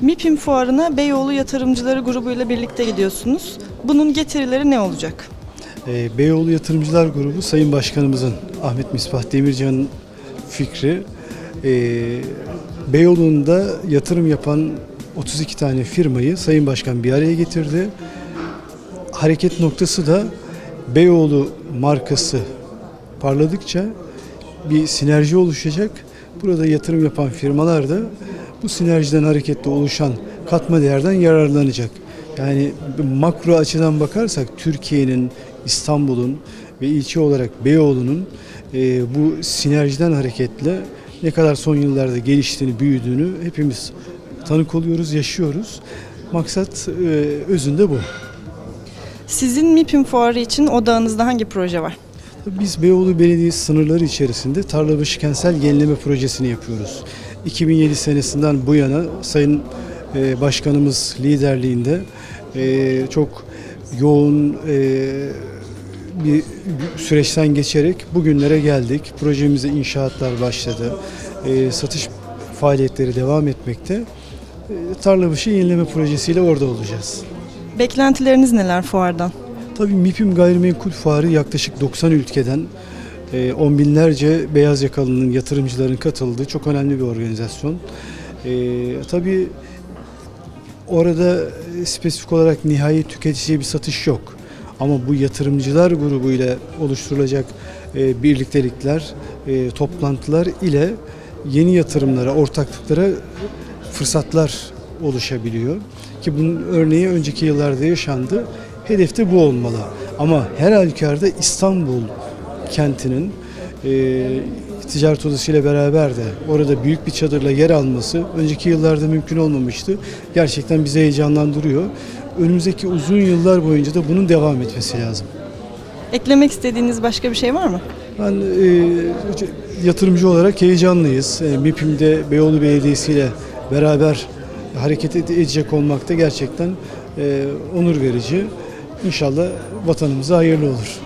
MİPİM fuarına Beyoğlu Yatırımcıları grubuyla birlikte gidiyorsunuz. Bunun getirileri ne olacak? Ee, Beyoğlu Yatırımcılar Grubu Sayın Başkanımızın Ahmet Misbah Demircan'ın fikri. Ee, Beyoğlu'nda yatırım yapan 32 tane firmayı Sayın Başkan bir araya getirdi. Hareket noktası da Beyoğlu markası parladıkça bir sinerji oluşacak. Burada yatırım yapan firmalar da bu sinerjiden hareketle oluşan katma değerden yararlanacak. Yani makro açıdan bakarsak Türkiye'nin, İstanbul'un ve ilçe olarak Beyoğlu'nun e, bu sinerjiden hareketle ne kadar son yıllarda geliştiğini, büyüdüğünü hepimiz tanık oluyoruz, yaşıyoruz. Maksat e, özünde bu. Sizin MİPİM fuarı için odağınızda hangi proje var? Biz Beyoğlu Belediyesi sınırları içerisinde Tarlabaşı Kentsel Yenileme Projesi'ni yapıyoruz. 2007 senesinden bu yana Sayın e, Başkanımız liderliğinde e, çok yoğun e, bir süreçten geçerek bugünlere geldik. Projemize inşaatlar başladı. E, satış faaliyetleri devam etmekte. E, Tarlabaşı Yenileme Projesi'yle orada olacağız. Beklentileriniz neler fuardan? Tabii MİPİM Gayrimenkul Fuarı yaklaşık 90 ülkeden e, on binlerce beyaz yakalının, yatırımcıların katıldığı çok önemli bir organizasyon. E, tabii orada spesifik olarak nihai tüketiciye bir satış yok. Ama bu yatırımcılar grubuyla oluşturulacak e, birliktelikler, e, toplantılar ile yeni yatırımlara, ortaklıklara fırsatlar oluşabiliyor. Ki bunun örneği önceki yıllarda yaşandı. Hedef de bu olmalı. Ama her halükarda İstanbul kentinin e, ticaret odasıyla beraber de orada büyük bir çadırla yer alması önceki yıllarda mümkün olmamıştı. Gerçekten bizi heyecanlandırıyor. Önümüzdeki uzun yıllar boyunca da bunun devam etmesi lazım. Eklemek istediğiniz başka bir şey var mı? Ben e, yatırımcı olarak heyecanlıyız. E, MİPİM'de Beyoğlu Belediyesi ile beraber hareket ede- edecek olmak da gerçekten e, onur verici. İnşallah vatanımıza hayırlı olur.